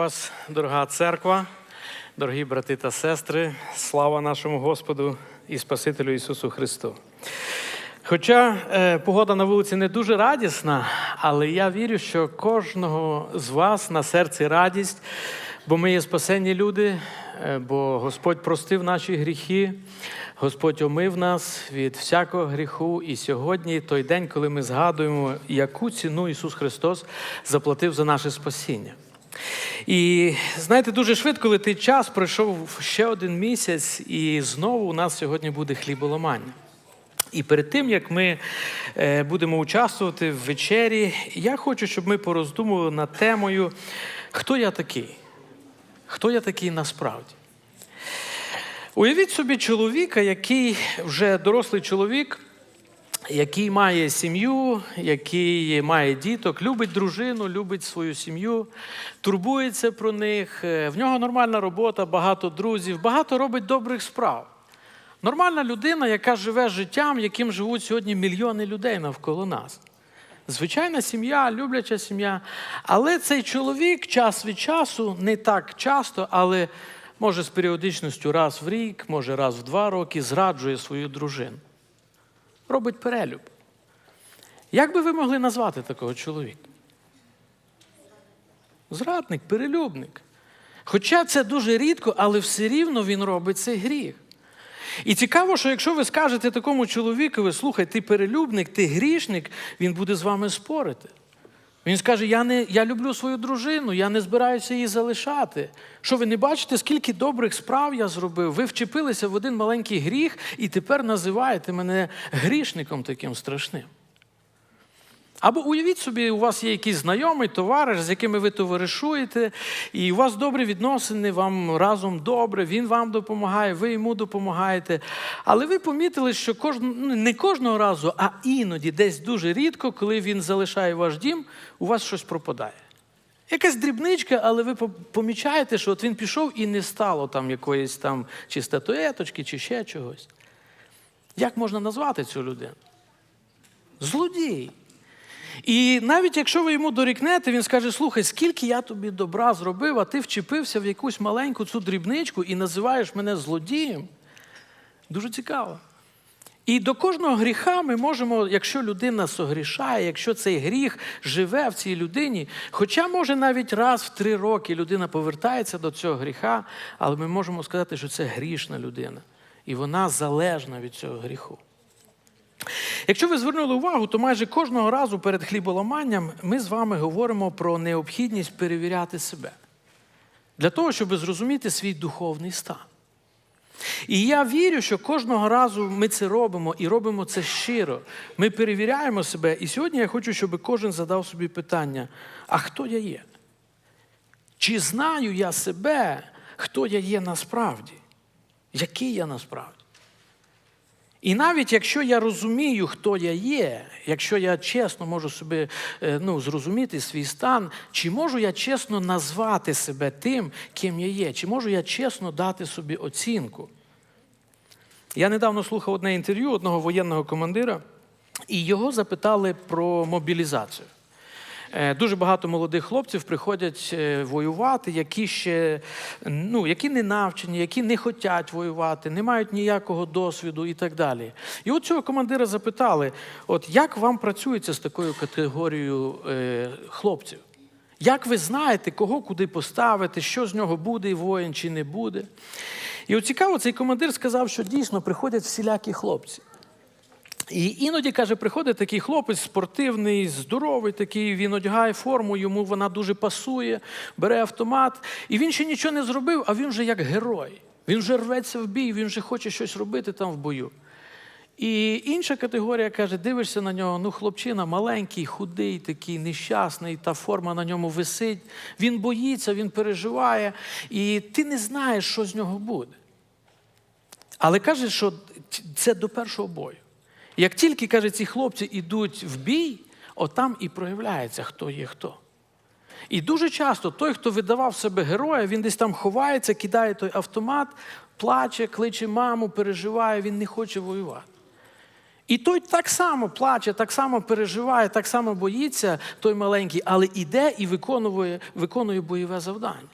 вас, дорога церква, дорогі брати та сестри, слава нашому Господу і Спасителю Ісусу Христу. Хоча е, погода на вулиці не дуже радісна, але я вірю, що кожного з вас на серці радість, бо ми є спасенні люди, е, бо Господь простив наші гріхи, Господь омив нас від всякого гріху. І сьогодні той день, коли ми згадуємо, яку ціну Ісус Христос заплатив за наше спасіння. І знаєте, дуже швидко летить час, пройшов ще один місяць, і знову у нас сьогодні буде хліболомання. І перед тим, як ми е, будемо участвувати в вечері, я хочу, щоб ми пороздумували над темою, хто я такий? Хто я такий насправді? Уявіть собі чоловіка, який вже дорослий чоловік, який має сім'ю, який має діток, любить дружину, любить свою сім'ю, турбується про них. е, В нього нормальна робота, багато друзів, багато робить добрих справ. Нормальна людина, яка живе життям, яким живуть сьогодні мільйони людей навколо нас. Звичайна сім'я, любляча сім'я. Але цей чоловік час від часу, не так часто, але може з періодичністю раз в рік, може раз в два роки, зраджує свою дружину. Робить перелюб. Як би ви могли назвати такого чоловіка? Зрадник, перелюбник. Хоча це дуже рідко, але все рівно він робить цей гріх. І цікаво, що якщо ви скажете такому чоловікові, слухай, ти перелюбник, ти грішник, він буде з вами спорити. Він скаже: я не, я люблю свою дружину, я не збираюся її залишати. Що ви не бачите, скільки добрих справ я зробив? Ви вчепилися в один маленький гріх і тепер називаєте мене грішником таким страшним. Або уявіть собі, у вас є якийсь знайомий товариш, з якими ви товаришуєте, і у вас добрі відносини, вам разом добре, він вам допомагає, ви йому допомагаєте. Але ви помітили, що кож... ну, не кожного разу, а іноді, десь дуже рідко, коли він залишає ваш дім, у вас щось пропадає. Якась дрібничка, але ви помічаєте, що от він пішов і не стало там якоїсь там чи статуеточки, чи ще чогось. Як можна назвати цю людину? Злодій. І навіть якщо ви йому дорікнете, він скаже: слухай, скільки я тобі добра зробив, а ти вчепився в якусь маленьку цю дрібничку і називаєш мене злодієм. Дуже цікаво. І до кожного гріха ми можемо, якщо людина согрішає, якщо цей гріх живе в цій людині, хоча, може, навіть раз в три роки людина повертається до цього гріха, але ми можемо сказати, що це грішна людина, і вона залежна від цього гріху. Якщо ви звернули увагу, то майже кожного разу перед хліболаманням ми з вами говоримо про необхідність перевіряти себе для того, щоб зрозуміти свій духовний стан. І я вірю, що кожного разу ми це робимо і робимо це щиро. Ми перевіряємо себе. І сьогодні я хочу, щоб кожен задав собі питання: а хто я є? Чи знаю я себе, хто я є насправді? Який я насправді? І навіть якщо я розумію, хто я є, якщо я чесно можу собі е, ну, зрозуміти свій стан, чи можу я чесно назвати себе тим, ким я є, чи можу я чесно дати собі оцінку? Я недавно слухав одне інтерв'ю одного воєнного командира, і його запитали про мобілізацію. Е, Дуже багато молодих хлопців приходять е, воювати, які ще ну, які не навчені, які не хочуть воювати, не мають ніякого досвіду і так далі. І от цього командира запитали: от як вам працюється з такою категорією е, хлопців? Як ви знаєте, кого куди поставити, що з нього буде, воїн чи не буде? І от цікаво, цей командир сказав, що дійсно приходять всілякі хлопці. І іноді, каже, приходить такий хлопець спортивний, здоровий такий, він одягає форму, йому вона дуже пасує, бере автомат, і він ще нічого не зробив, а він вже як герой. Він вже рветься в бій, він вже хоче щось робити там в бою. І інша категорія каже: дивишся на нього, ну, хлопчина маленький, худий, такий нещасний, та форма на ньому висить. Він боїться, він переживає, і ти не знаєш, що з нього буде. Але каже, що це до першого бою. Як тільки, каже, ці хлопці йдуть в бій, отам і проявляється, хто є хто. І дуже часто той, хто видавав себе героя, він десь там ховається, кидає той автомат, плаче, кличе маму, переживає, він не хоче воювати. І той так само плаче, так само переживає, так само боїться, той маленький, але іде і виконує, виконує бойове завдання.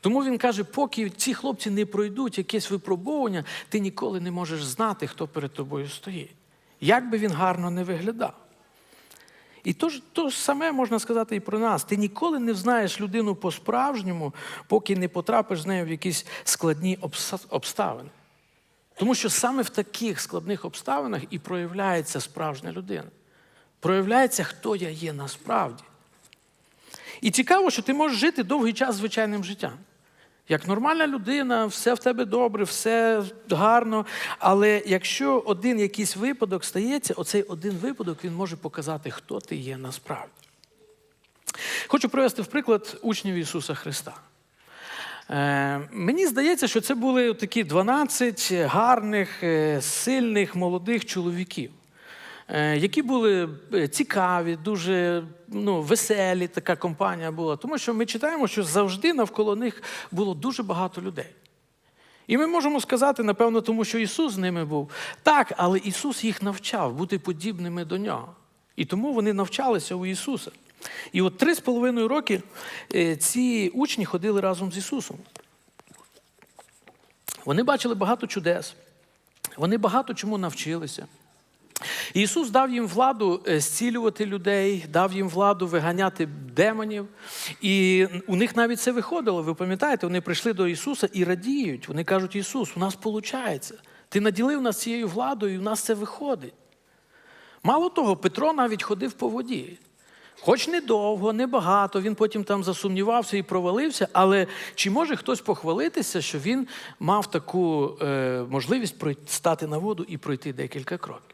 Тому він каже, поки ці хлопці не пройдуть якесь випробовування, ти ніколи не можеш знати, хто перед тобою стоїть. Як би він гарно не виглядав. І то ж, то ж саме можна сказати і про нас. Ти ніколи не знаєш людину по-справжньому, поки не потрапиш з нею в якісь складні обставини. Тому що саме в таких складних обставинах і проявляється справжня людина. Проявляється, хто я є насправді. І цікаво, що ти можеш жити довгий час звичайним життям. Як нормальна людина, все в тебе добре, все гарно. Але якщо один якийсь випадок стається, оцей один випадок він може показати, хто ти є насправді. Хочу привести в приклад учнів Ісуса Христа. Е, мені здається, що це були такі 12 гарних, е, сильних, молодих чоловіків, які були е, цікаві, дуже ну, веселі, така компанія була. Тому що ми читаємо, що завжди навколо них було дуже багато людей. І ми можемо сказати, напевно, тому що Ісус з ними був. Так, але Ісус їх навчав бути подібними до нього. І тому вони навчалися у Ісуса. І от три з половиною роки е, ці учні ходили разом з Ісусом. Вони бачили багато чудес, вони багато чому навчилися. Ісус дав їм владу е, зцілювати людей, дав їм владу виганяти демонів. І у них навіть це виходило. Ви пам'ятаєте, вони прийшли до Ісуса і радіють. Вони кажуть: Ісус, у нас виходить. Ти наділив нас цією владою, і в нас це виходить. Мало того, Петро навіть ходив по воді. Хоч недовго, небагато, він потім там засумнівався і провалився, але чи може хтось похвалитися, що він мав таку е, можливість стати на воду і пройти декілька кроків?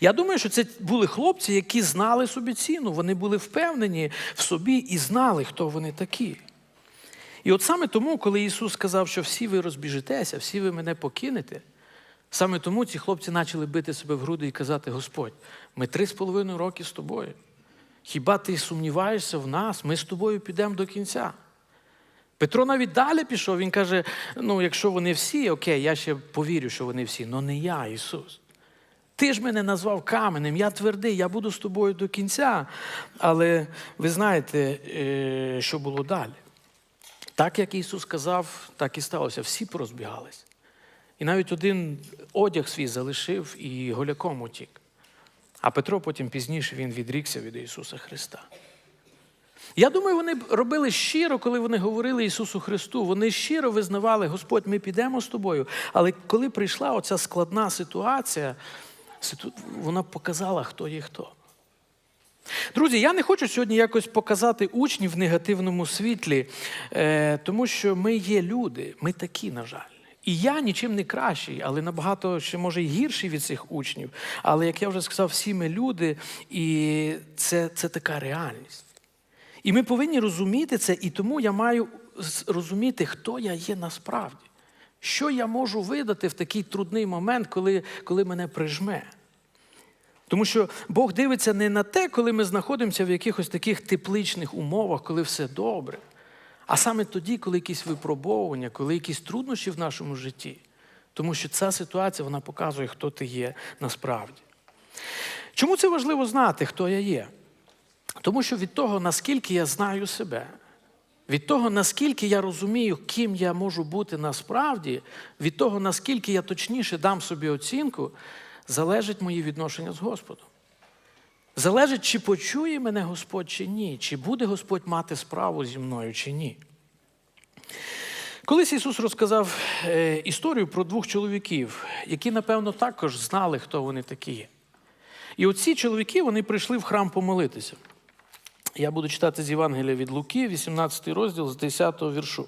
Я думаю, що це були хлопці, які знали собі ціну, вони були впевнені в собі і знали, хто вони такі. І от саме тому, коли Ісус сказав, що всі ви розбіжитеся, всі ви мене покинете, саме тому ці хлопці почали бити себе в груди і казати: Господь, ми три з половиною роки з тобою. Хіба ти сумніваєшся в нас? Ми з тобою підемо до кінця. Петро навіть далі пішов, він каже: ну, якщо вони всі, окей, я ще повірю, що вони всі, але не я, Ісус. Ти ж мене назвав каменем, я твердий, я буду з тобою до кінця. Але ви знаєте, е, що було далі? Так, як Ісус сказав, так і сталося. Всі порозбігались. І навіть один одяг свій залишив і голяком утік. А Петро потім пізніше він відрікся від Ісуса Христа. Я думаю, вони робили щиро, коли вони говорили Ісусу Христу. Вони щиро визнавали, Господь, ми підемо з тобою. Але коли прийшла оця складна ситуація, ситу- вона показала, хто є хто. Друзі, я не хочу сьогодні якось показати учнів в негативному світлі, е, тому що ми є люди, ми такі, на жаль. І я нічим не кращий, але набагато ще може й гірший від цих учнів. Але як я вже сказав, всі ми люди, і це, це така реальність. І ми повинні розуміти це, і тому я маю розуміти, хто я є насправді. Що я можу видати в такий трудний момент, коли, коли мене прижме. Тому що Бог дивиться не на те, коли ми знаходимося в якихось таких тепличних умовах, коли все добре, а саме тоді, коли якісь випробовування, коли якісь труднощі в нашому житті. Тому що ця ситуація вона показує, хто ти є насправді. Чому це важливо знати, хто я є? Тому що від того, наскільки я знаю себе, від того, наскільки я розумію, ким я можу бути насправді, від того, наскільки я точніше дам собі оцінку, залежить мої відношення з Господом. Залежить, чи почує мене Господь, чи ні, чи буде Господь мати справу зі мною, чи ні. Колись Ісус розказав е, історію про двох чоловіків, які, напевно, також знали, хто вони такі. І оці чоловіки вони прийшли в храм помолитися. Я буду читати з Євангелія від Луки, 18 розділ з 10 віршу.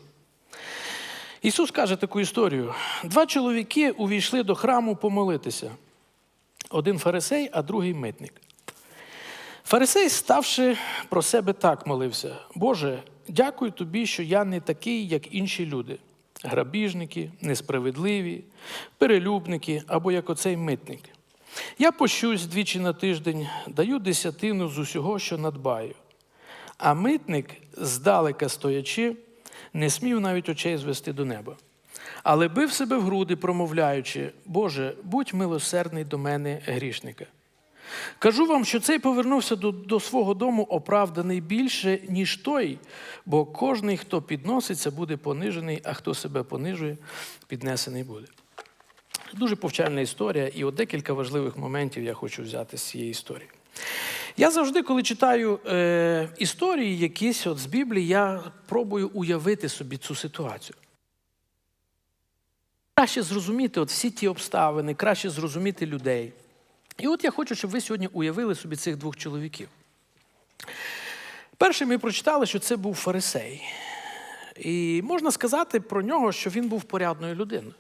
Ісус каже таку історію: два чоловіки увійшли до храму помолитися. Один фарисей, а другий митник. Фарисей, ставши про себе так, молився: Боже, дякую тобі, що я не такий, як інші люди. Грабіжники, несправедливі, перелюбники або як оцей митник. Я пощусь двічі на тиждень, даю десятину з усього, що надбаю. А митник, здалека стоячи, не смів навіть очей звести до неба. але бив себе в груди, промовляючи: Боже, будь милосердний до мене грішника. Кажу вам, що цей повернувся до, до свого дому оправданий більше, ніж той, бо кожний, хто підноситься, буде понижений, а хто себе понижує, піднесений буде. Дуже повчальна історія, і от декілька важливих моментів я хочу взяти з цієї історії. Я завжди, коли читаю е, історії якісь от з Біблії, я пробую уявити собі цю ситуацію. Краще зрозуміти от всі ті обставини, краще зрозуміти людей. І от я хочу, щоб ви сьогодні уявили собі цих двох чоловіків. Перший ми прочитали, що це був фарисей. І можна сказати про нього, що він був порядною людиною.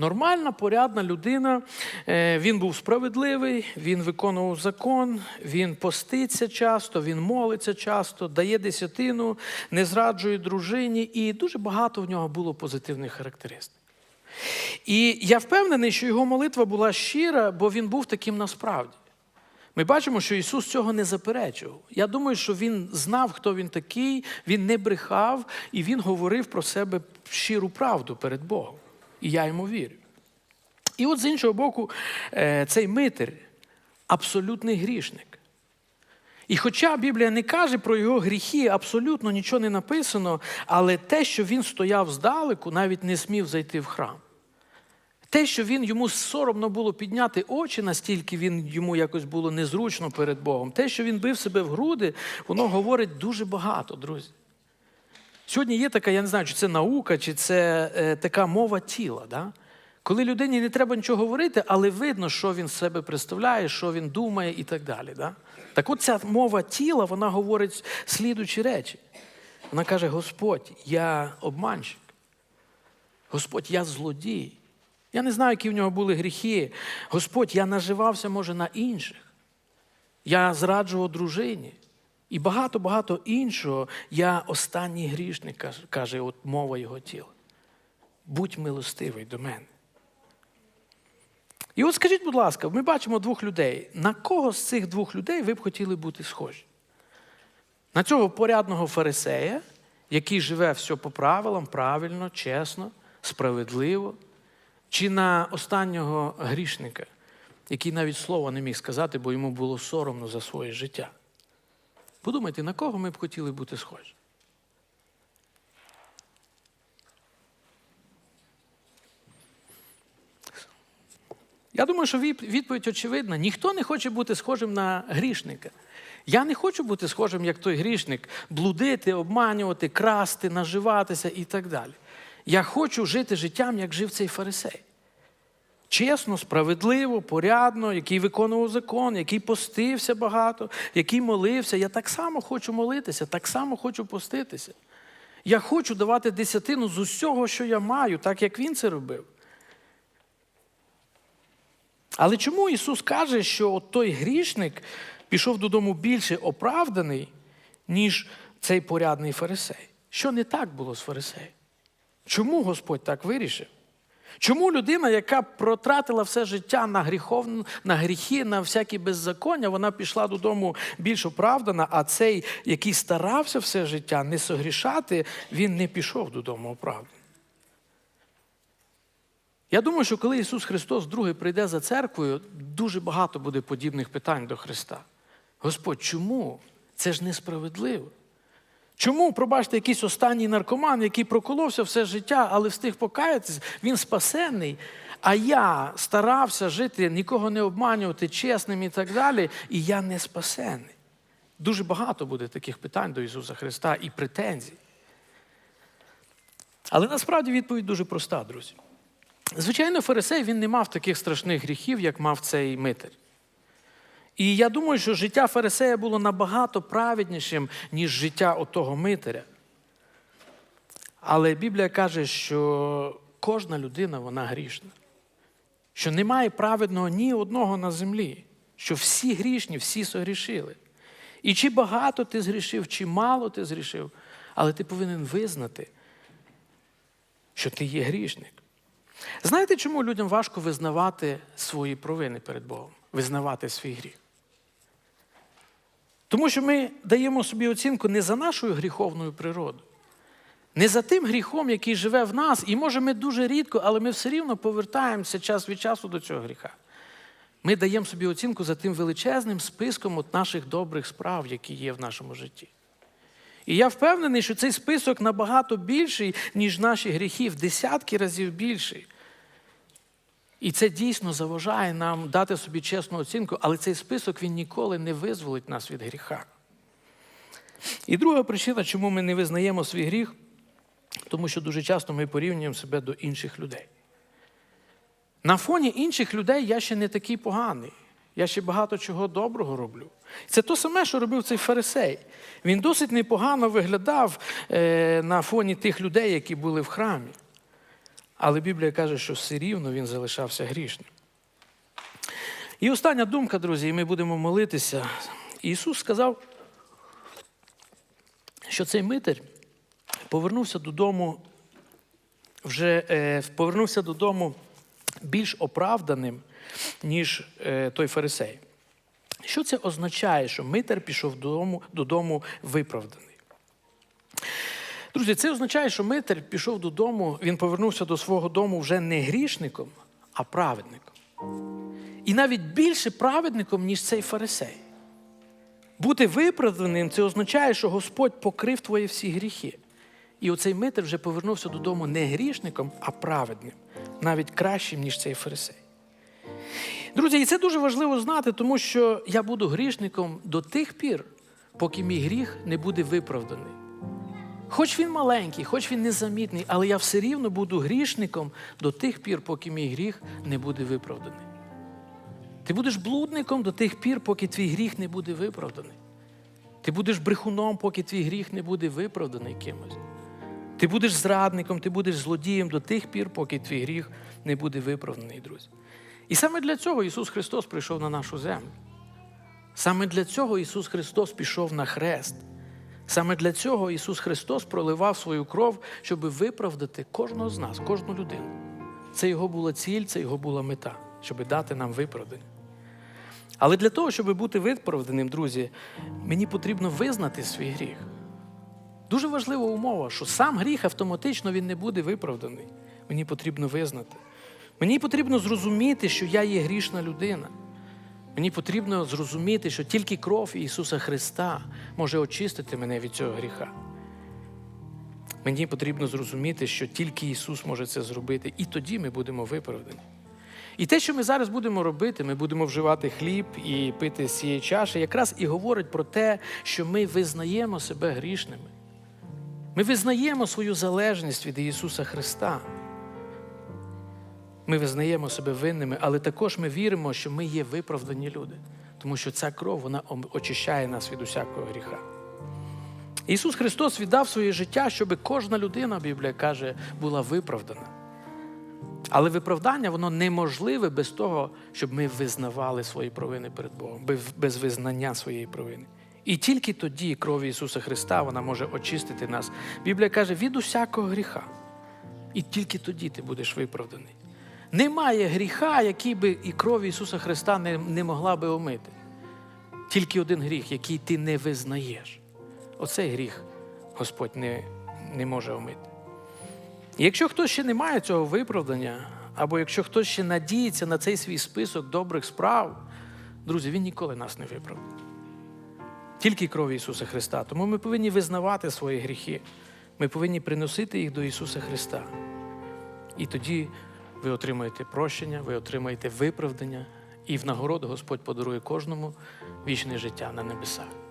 Нормальна, порядна людина, Е, він був справедливий, він виконував закон, він поститься часто, він молиться часто, дає десятину, не зраджує дружині, і дуже багато в нього було позитивних характеристик. І я впевнений, що його молитва була щира, бо він був таким насправді. Ми бачимо, що Ісус цього не заперечував. Я думаю, що Він знав, хто він такий, він не брехав, і він говорив про себе щиру правду перед Богом. І я йому вірю. І от з іншого боку, е, цей митер абсолютний грішник. І хоча Біблія не каже про його гріхи, абсолютно нічого не написано, але те, що він стояв здалеку, навіть не смів зайти в храм. Те, що він йому соромно було підняти очі, настільки він йому якось було незручно перед Богом, те, що він бив себе в груди, воно говорить дуже багато, друзі. Сьогодні є така, я не знаю, чи це наука, чи це е, така мова тіла. Да? Коли людині не треба нічого говорити, але видно, що він з себе представляє, що він думає і так далі. Да? Так от ця мова тіла, вона говорить слідучі речі. Вона каже: Господь, я обманщик. Господь, я злодій. Я не знаю, які в нього були гріхи. Господь, я наживався, може, на інших. Я зраджував дружині. І багато-багато іншого. Я останній грішник, каже, от мова його тіла. Будь милостивий до мене. І от скажіть, будь ласка, ми бачимо двох людей. На кого з цих двох людей ви б хотіли бути схожі? На цього порядного фарисея, який живе все по правилам, правильно, чесно, справедливо, чи на останнього грішника, який навіть слова не міг сказати, бо йому було соромно за своє життя. Подумайте, на кого ми б хотіли бути схожі? Я думаю, що відповідь очевидна. Ніхто не хоче бути схожим на грішника. Я не хочу бути схожим, як той грішник, блудити, обманювати, красти, наживатися і так далі. Я хочу жити життям, як жив цей фарисей. Чесно, справедливо, порядно, який виконував закон, який постився багато, який молився. Я так само хочу молитися, так само хочу поститися. Я хочу давати десятину з усього, що я маю, так як він це робив. Але чому Ісус каже, що от той грішник пішов додому більше оправданий, ніж цей порядний фарисей? Що не так було з фарисеєм? Чому Господь так вирішив? Чому людина, яка протратила все життя на гріхов, на гріхи, на всякі беззаконня, вона пішла додому більш оправдана, а цей, який старався все життя не согрішати, він не пішов додому оправданий? Я думаю, що коли Ісус Христос другий прийде за церквою, дуже багато буде подібних питань до Христа. Господь, чому? Це ж несправедливо. Чому, пробачте, якийсь останній наркоман, який проколовся все життя, але встиг покаятися, він спасенний, а я старався жити, нікого не обманювати, чесним і так далі, і я не спасений. Дуже багато буде таких питань до Ісуса Христа і претензій. Але насправді відповідь дуже проста, друзі. Звичайно, фарисей він не мав таких страшних гріхів, як мав цей митер. І я думаю, що життя Фарисея було набагато праведнішим, ніж життя отого митаря. Але Біблія каже, що кожна людина вона грішна, що немає праведного ні одного на землі, що всі грішні, всі согрішили. І чи багато ти згрішив, чи мало ти згрішив, але ти повинен визнати, що ти є грішник. Знаєте, чому людям важко визнавати свої провини перед Богом, визнавати свій гріх? Тому що ми даємо собі оцінку не за нашою гріховною природою, Не за тим гріхом, який живе в нас, і може ми дуже рідко, але ми все рівно повертаємося час від часу до цього гріха. Ми даємо собі оцінку за тим величезним списком от наших добрих справ, які є в нашому житті. І я впевнений, що цей список набагато більший, ніж наші гріхи, в десятки разів більший. І це дійсно заважає нам дати собі чесну оцінку, але цей список він ніколи не визволить нас від гріха. І друга причина, чому ми не визнаємо свій гріх, тому що дуже часто ми порівнюємо себе до інших людей. На фоні інших людей я ще не такий поганий. Я ще багато чого доброго роблю. Це то саме, що робив цей фарисей. Він досить непогано виглядав е, на фоні тих людей, які були в храмі. Але Біблія каже, що все рівно він залишався грішним. І остання думка, друзі, і ми будемо молитися. Ісус сказав, що цей митер повернувся додому, вже е, повернувся додому більш оправданим, ніж е, той фарисей. Що це означає, що митер пішов додому, додому виправданий? Друзі, це означає, що митер пішов додому, він повернувся до свого дому вже не грішником, а праведником. І навіть більше праведником, ніж цей фарисей. Бути виправданим це означає, що Господь покрив твої всі гріхи. І оцей митер вже повернувся додому не грішником, а праведним, навіть кращим, ніж цей фарисей. Друзі, і це дуже важливо знати, тому що я буду грішником до тих пір, поки мій гріх не буде виправданий. Хоч він маленький, хоч він незамітний, але я все рівно буду грішником до тих пір, поки мій гріх не буде виправданий. Ти будеш блудником до тих пір, поки твій гріх не буде виправданий. Ти будеш брехуном, поки твій гріх не буде виправданий кимось. Ти будеш зрадником, ти будеш злодієм до тих пір, поки твій гріх не буде виправданий, друзі. І саме для цього Ісус Христос прийшов на нашу землю. Саме для цього Ісус Христос пішов на хрест. Саме для цього Ісус Христос проливав свою кров, щоб виправдати кожного з нас, кожну людину. Це Його була ціль, це Його була мета, щоб дати нам виправдання. Але для того, щоб бути виправданим, друзі, мені потрібно визнати свій гріх. Дуже важлива умова, що сам гріх автоматично він не буде виправданий. Мені потрібно визнати. Мені потрібно зрозуміти, що я є грішна людина. Мені потрібно зрозуміти, що тільки кров Ісуса Христа може очистити мене від цього гріха. Мені потрібно зрозуміти, що тільки Ісус може це зробити, і тоді ми будемо виправдані. І те, що ми зараз будемо робити, ми будемо вживати хліб і пити з цієї чаші, якраз і говорить про те, що ми визнаємо себе грішними. Ми визнаємо свою залежність від Ісуса Христа. Ми визнаємо себе винними, але також ми віримо, що ми є виправдані люди, тому що ця кров вона очищає нас від усякого гріха. Ісус Христос віддав своє життя, щоб кожна людина, Біблія каже, була виправдана. Але виправдання воно неможливе без того, щоб ми визнавали свої провини перед Богом, без визнання своєї провини. І тільки тоді кров Ісуса Христа вона може очистити нас. Біблія каже, від усякого гріха. І тільки тоді ти будеш виправданий. Немає гріха, який би і кров Ісуса Христа не, не могла би омити. Тільки один гріх, який ти не визнаєш. Оцей гріх Господь не, не може омити. Якщо хтось ще не має цього виправдання, або якщо хтось ще надіється на цей свій список добрих справ, друзі, він ніколи нас не виправдає. Тільки кров Ісуса Христа. Тому ми повинні визнавати свої гріхи. Ми повинні приносити їх до Ісуса Христа. І тоді ви отримаєте прощення, ви отримаєте виправдання, і в нагороду Господь подарує кожному вічне життя на небесах.